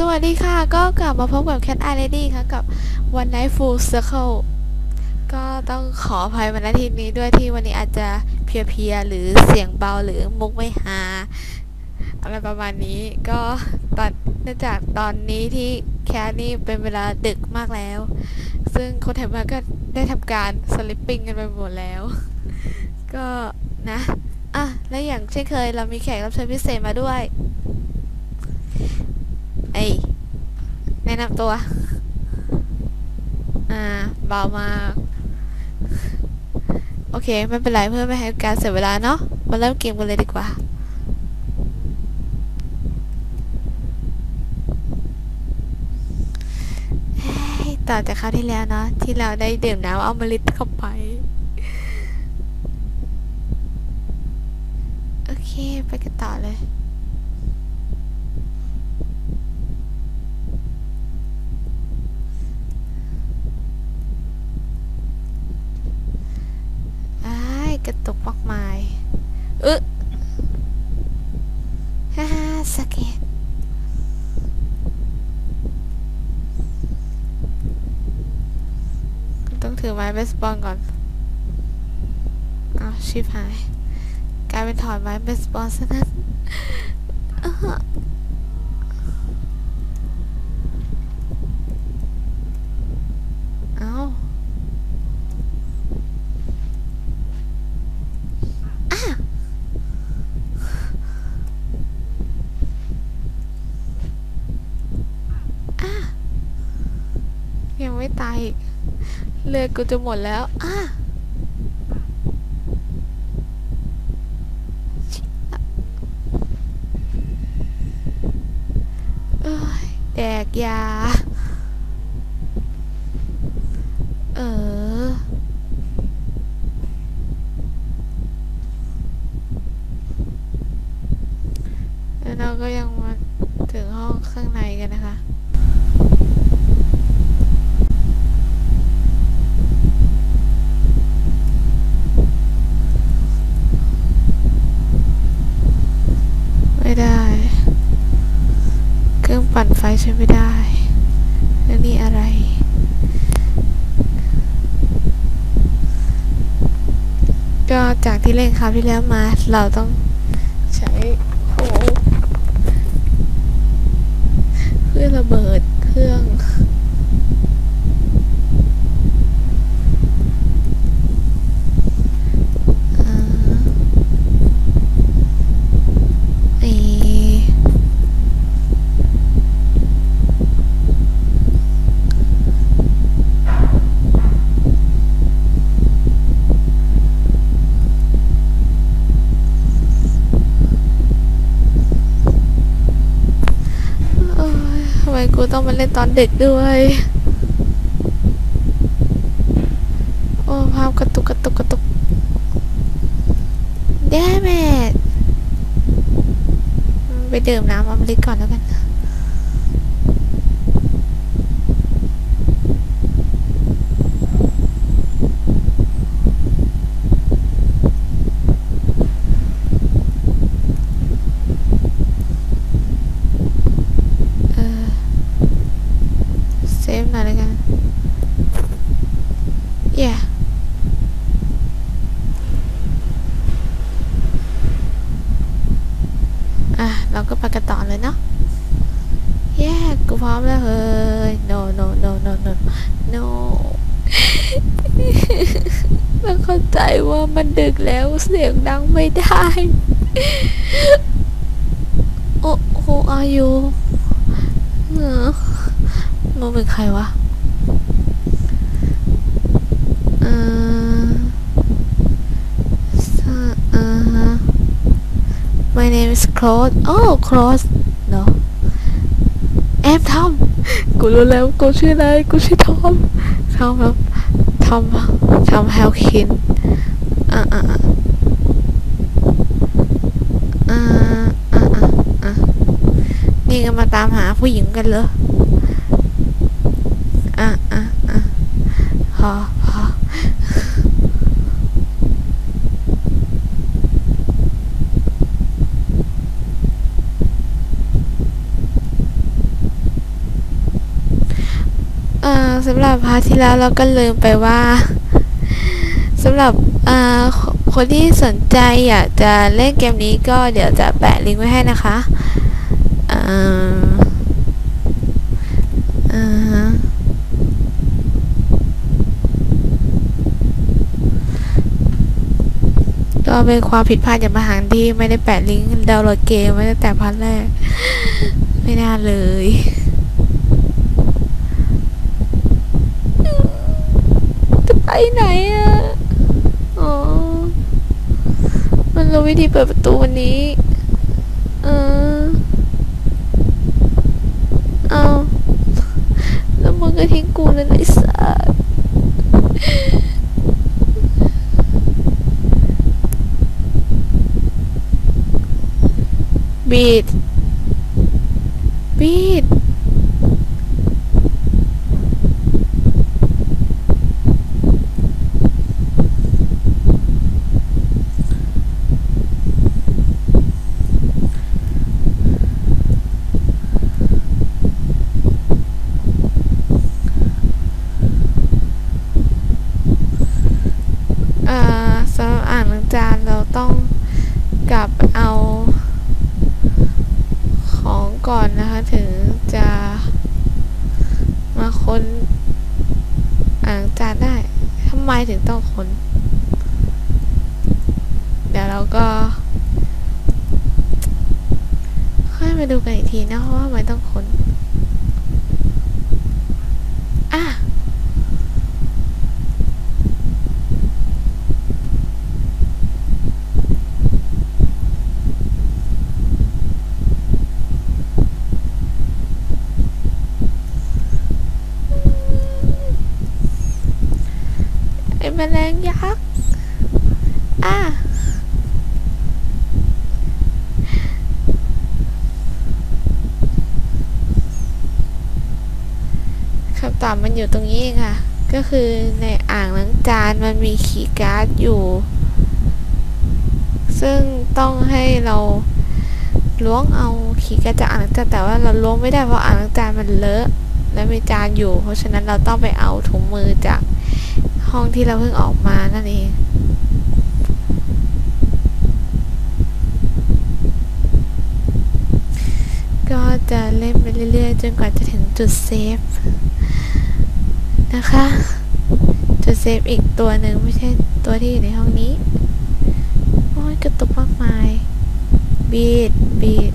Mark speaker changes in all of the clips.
Speaker 1: สวัสดีค่ะ ก็กลับมาพบกับ Cat Eye Lady ค่ะ กับ One Night Full Circle ก็ต้องขออภัยวันอาทิตย์นี้ด้วยที่วันนี้อาจจะเพียๆ หรือเสียงเบาหรือมุกไม่ฮาอะไรประมาณนี้ก็ตอนเนื่องจากตอนนี้ที่แคทนี่เป็นเวลาดึกมากแล้ว ซึ่งคนแถวบ้านก็ได้ทำการสลิปปิ้งกันไปหมดแล้ว ก็นะอะและอย่างเช่นเคยเรามีแขกรับเชิญพิเศษมาด้วย เอ้ยแนะนำตัว อ่าเบามาก โอเค ไม่เป็นไรเพื่อไม่ให้การเสียเวลาเนาะมาเริ่มเกมกันเลยดีกว่าเฮ้ยต่อจากคราวที่แล้วเนาะที่เราได้ดื่มน้ำเอามฤตเข้าไป โอเค ไปกันต่อเลย อ้ายกระตุกมากมายเอ๊ะฮ่าฮ่าสเก็ตต้องถือ ไม้เบสบอลก่อนอ้าวชิบหาย กลายเป็นถอนไม้เบสบอลซะนั้นอ้าเอ้า ยังไม่ตายอีกเลือดกูจะหมดแล้วอะชิบะเอ้แดกยา เออ แล้วเราก็ยังมาถึงห้องข้างในกันนะคะ ไม่ได้ เครื่องปั่นไฟใช้ไม่ได้แล้วนี่อะไร ก็จากที่ เล่นคราวที่แล้วมา เราต้องใช้โอ้เพื่อระเบิดเครื่อง อ่า เอโอ้ยทำไมกู ต้องมาเล่นตอนเด็กด้วย โอ้ ภาพกระตุกกระตุกกระตุกแย่แม่ไปดื่มน้ำอมฤตก่อนแล้วกัน เออ เซฟหน่อยแล้วกัน yeah อะ เราก็ไปกันต่อเลยเนาะ แย่กูพร้อมแล้วเฮ้ย no no no no no no เราเข้าใจว่ามันดึกแล้วเสียงดังไม่ได้ โอ้โหอายุเออมึงเป็นใครวะเออสเออฮะ My name is Claude โอ้ Claude เนาะแอมทอมกูรู้แล้วกูชื่ออะไรกูชื่อทอมทอมครับทอม ทอมแฮลคินอ่าอ่าอ่าอ่าอ่าอ่าอ่านี่ก็มาตามหาผู้หญิงกันเหรออ่าอ่าอ่าพอพอสำหรับพาร์ทที่แล้วเราก็ลืมไปว่าำหรับคนที่สนใจอยากจะเล่นเกมนี้ก็เดี๋ยวจะแปะลิงก์ไว้ให้นะคะอ่าอ่าก็เป็นความผิดพลาดอย่างมหันต์ที่ไม่ได้แปะลิงก์ดาวน์โหลดเกมไว้ตั้งแต่พาร์ทแรก ไม่น่าเลยจะไปไหนอะ อ๋อ มัน รู้วิธีเปิดประตูวันนี้ เออ เอาแล้วมึงก็ทิ้งกูเลยนไอ้สัสบีดบีด อ่าสำหรับอ่างล้างจานเราต้องกลับเอา ของก่อนนะคะ ถึงจะมาค้นอ่างล้างจานได้ทำไมถึงต้องค้น เดี๋ยวเราก็ ค่อยมาดูกันอีกทีนะเพราะว่าทำไมต้องค้น อะ ไอ้ แมลงยักษ์อะคำตอบมันอยู่ตรงนี้เองค่ะ ก็คือในอ่างล้างจานมันมีคีย์การ์ดอยู่ ซึ่งต้องให้เราล้วงเอาคีย์การ์ดจากอ่างล้างจานแต่ว่าเราล้วงไม่ได้เพราะอ่างล้างจานมันเลอะและมีจานอยู่ เพราะฉะนั้นเราต้องไปเอาถุงมือจาก ห้องที่เราเพิ่งออกมานั่นเองก็จะเล่นไปเรื่อยๆ จนกว่าจะถึงจุดเซฟ นะคะ จุดเซฟอีกตัวหนึ่งไม่ใช่ตัวที่อยู่ในห้องนี้ โอ้ยกระตุกมากมาย บีดบีด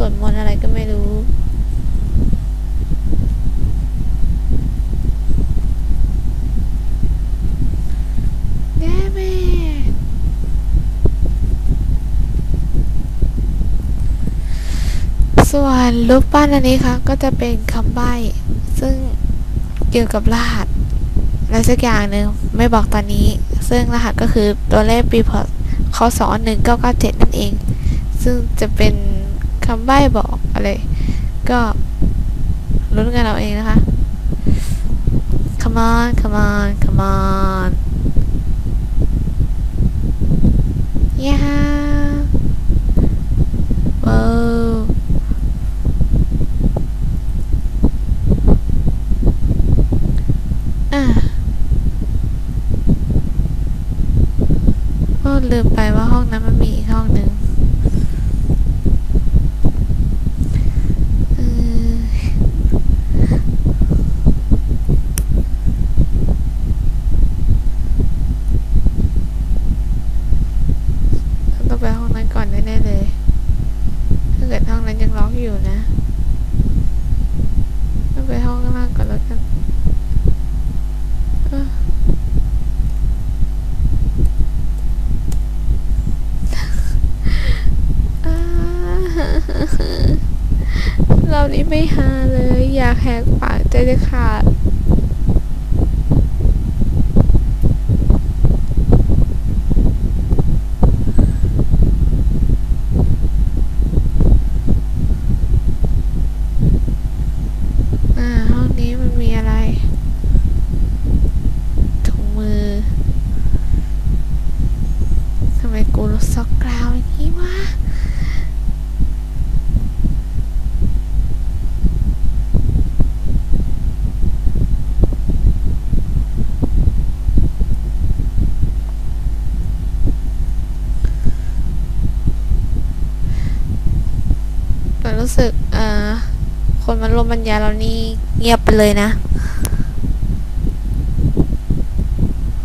Speaker 1: สวดมนต์อะไรก็ไม่รู้ Damn it สส่วนรูปปั้นอันนี้ค่ะก็จะเป็นคำใบ้ ซึ่งเกี่ยวกับรหัสอะไรสักอย่างหนึ่งไม่บอกตอนนี้ ซึ่งรหัสก็คือตัวเลขปีพศ1997 นั่นเอง ซึ่งจะเป็น คำใบ้บอกอะไร ก็ลุ้นกันเอาเองนะคะ come on come on come on ย่าว้าวอะลืมไปว่าห้องนั้นมันงเออต้อง ไปห้องนั้นก่อนแน่ๆเลย ถ้าเกิดห้องนั้นยังล็อกอยู่นะต้องไปห้องข้างล่างก่อนแล้วกันเอออ่านี้ไม่ฮาเลย อยากแหกปากใจจะขาด อ่า ห้องนี้มันมีอะไร ถุงมือ ทำไมกูรู้ซอกกราวอย่างนี้วะ แต่รู้สึกเอ่อคนมันรวมบรร ยาเรานี่เงียบไปเลยนะ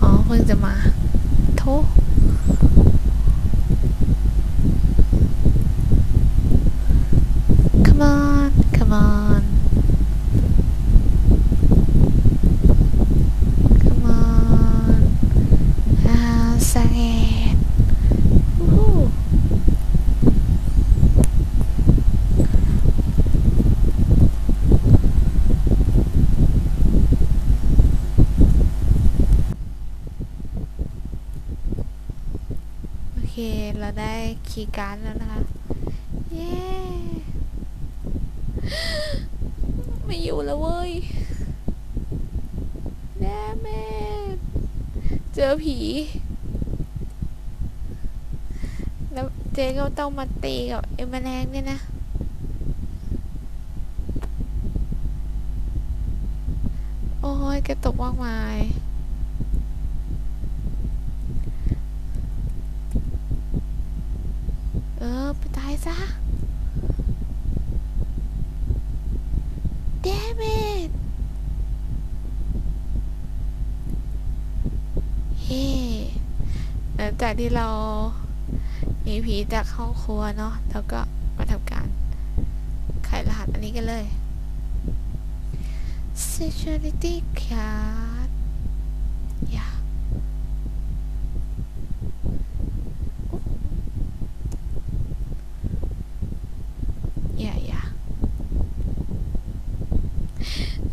Speaker 1: อ๋อเพิ่งจะมาโท Come on come on come on อ่าสังเกตวู้ฮู้ โอเค เราได้ คีย์การ์ดแล้วนะคะ เย้ ไม่อยู่แล้วเว้ยแน่แม่เจอผี แล้วเจ๊ก็ต้องมาตีกับเอ็มแมงเนี่ยนะโอ้ยกระตกมากมาย เออไปตายซะ Damn it เฮ้หลังจากที่เราหนีผีจากห้องครัวเนาะแล้วก็มาทำการไขรหัสอันนี้กันเลย security card อย่า อย่าอย่า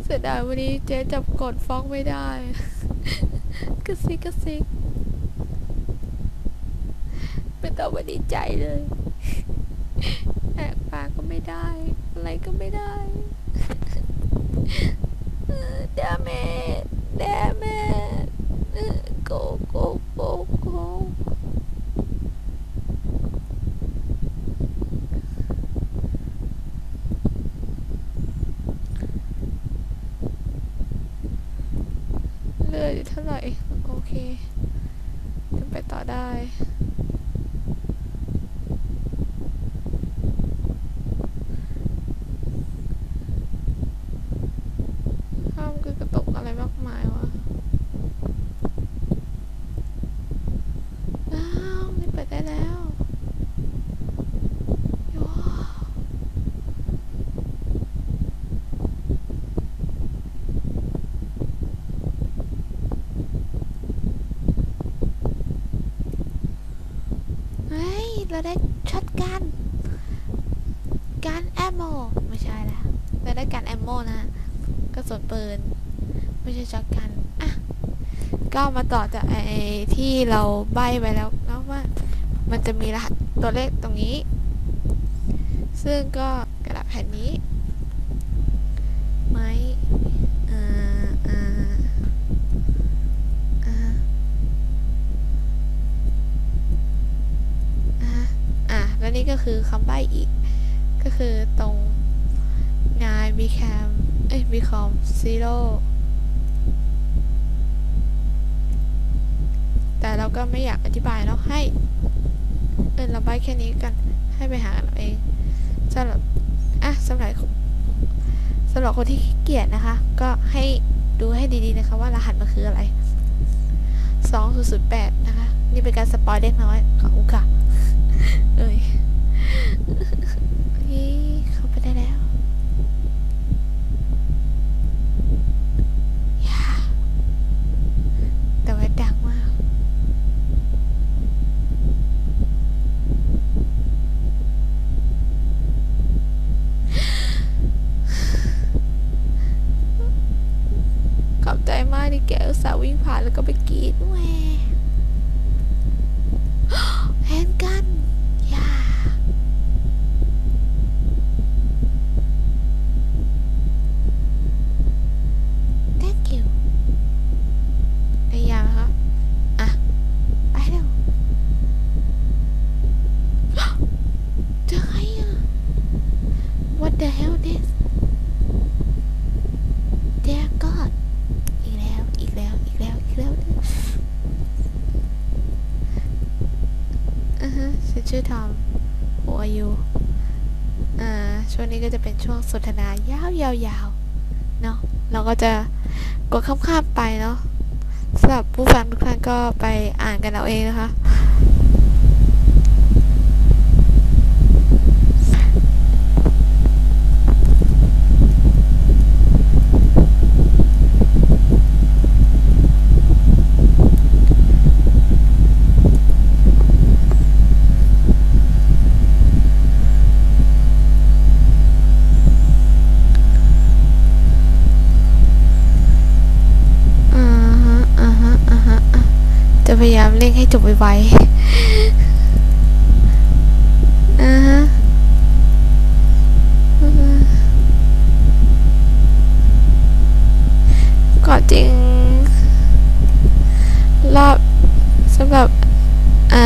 Speaker 1: เสียดายวันนี้เจ๊จับกดฟ้องไม่ได้ กระซิกกระซิกไม่ต้องมาดีใจเลยแอบปากก็ไม่ได้ อะไรก็ไม่ได้ดาเมจดาเมจโกโกโกโก เหลืออยู่เท่าไหร่ โอเคจะไปต่อได้ ข้ามคือกระตกอะไรมากมายวะ อ้าวนี่เปิดได้แล้วว้าวเฮ้ย เราได้ช็อต การแอมโมไม่ใช่ละเราได้การแอมโมนะกระสุนปืน ไม่ใช่ช็อตกันอะก็มาต่อจากไอ้ที่เราใบไปแล้วนะว่า มันจะมีรหัสตัวเลขตรงนี้ ซึ่งก็กระดาษแผ่นนี้ไม้อ่าอ่าอ่าอ่าอะแล้วนี่ก็คือคำใบ้อีก ก็คือตรงงาน Bcam เอ้ย Bcom zero แต่เราก็ไม่อยากอธิบายเนาะให้ เออเราใบแค่นี้กันให้ไปหาเราเองสำหรับอะสำหรับสำหรับคนที่ขี้เกียจนะคะ ก็ให้ดูให้ดีๆนะคะว่ารหัสมันคืออะไร2008 นะคะ นี่เป็นการสปอยเล็กน้อยของอุกะเอ้ยนี่เข้าไปได้แล้วอย่าแต่ว่าดังมาก ขอบ ใจมากที่แกอุตส่าห์วิ่งผ่านแล้วก็ไปกรีดแหวแฮนกันอย่าแ thank you ได้ยาไหมครับ อะ ไปเร็ว เจอใครอะ what the hell this dear god อีกแล้ว อีกแล้ว อีกแล้ว อีกแล้วอือฮะฉันชื่อทอม Who are you อ่า ช่วงนี้ก็จะเป็น ช่วงสนทนายาวยาวยาวๆเนาะเราก็จะกดข้ามๆไปเนาะสำหรับผู้ฟังทุกท่านก็ไปอ่านกันเอาเองนะคะ อ่าฮะ อ่าฮะ อ่าฮะอะจะพยายาม เร่งให้จบไวๆอ่าฮะอือฮึก็จริง รอบสำหรับ อ่า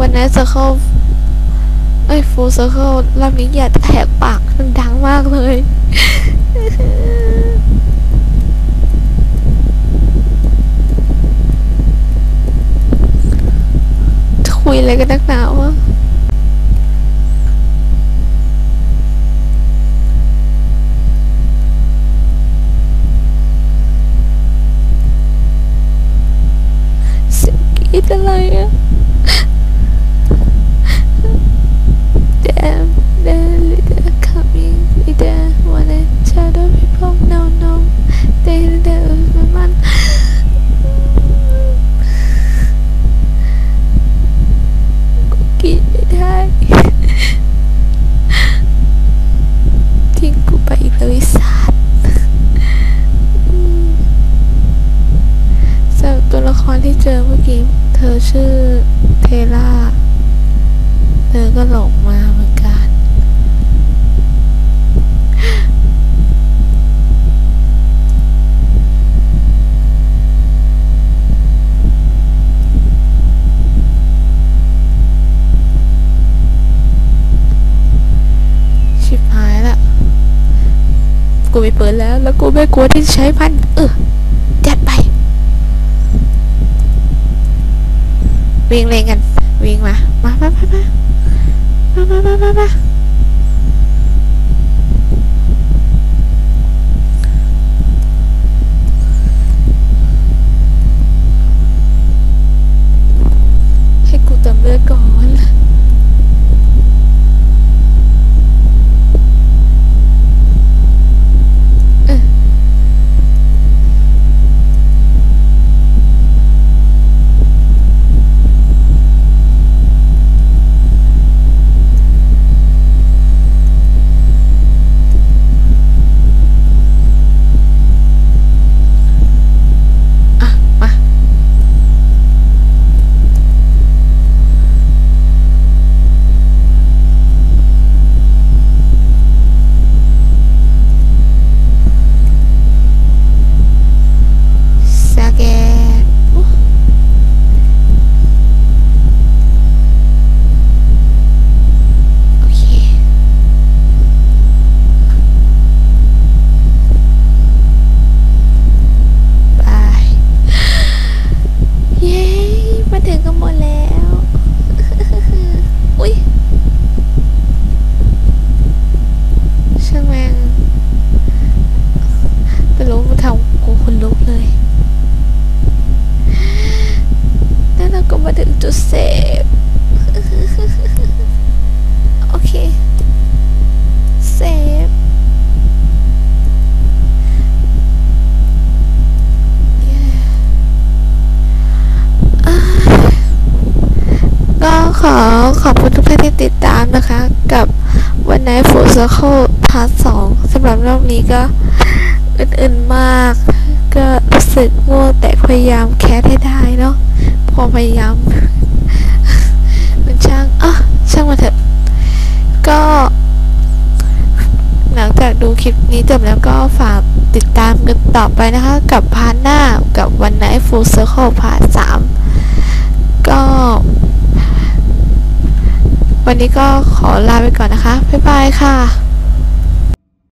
Speaker 1: วันนั้น circle เอ้ย full circle รอบนี้อย่าแหกปากมันดังมากเลย là cái đất nào á. Sẽ kỹ cái này á. อเมื่อกี้เธอชื่อเทล่า เธอก็หลงมาเหมือนกัน ชิบหายละ กูไม่เปิดแล้ว แล้วกูไม่กลัวที่จะใช้พัน เออ จัดไป วิ่งเล่นกัน วิ่งมา มามามามามามามามามาให้กูเติมเลือดก่อน เออ ขอขอบคุณทุกท่านที่ติดตามนะคะ กับวันไหน Full Circle พาร์ทสองสำหรับรอบนี้ก็อื่นๆมาก ก็รู้สึกง่วงแต่พยายามแคสให้ได้เนาะพอพยายาม มันช่างอะช่างมาเถอะ ก็ หลังจากดูคลิปนี้จบแล้วก็ฝากติดตามกันต่อไปนะคะ กับพาร์ทหน้ากับวันไหน Full Circle พาร์ทสามก็ วันนี้ก็ขอลาไปก่อนนะคะ บ๊ายบายค่ะ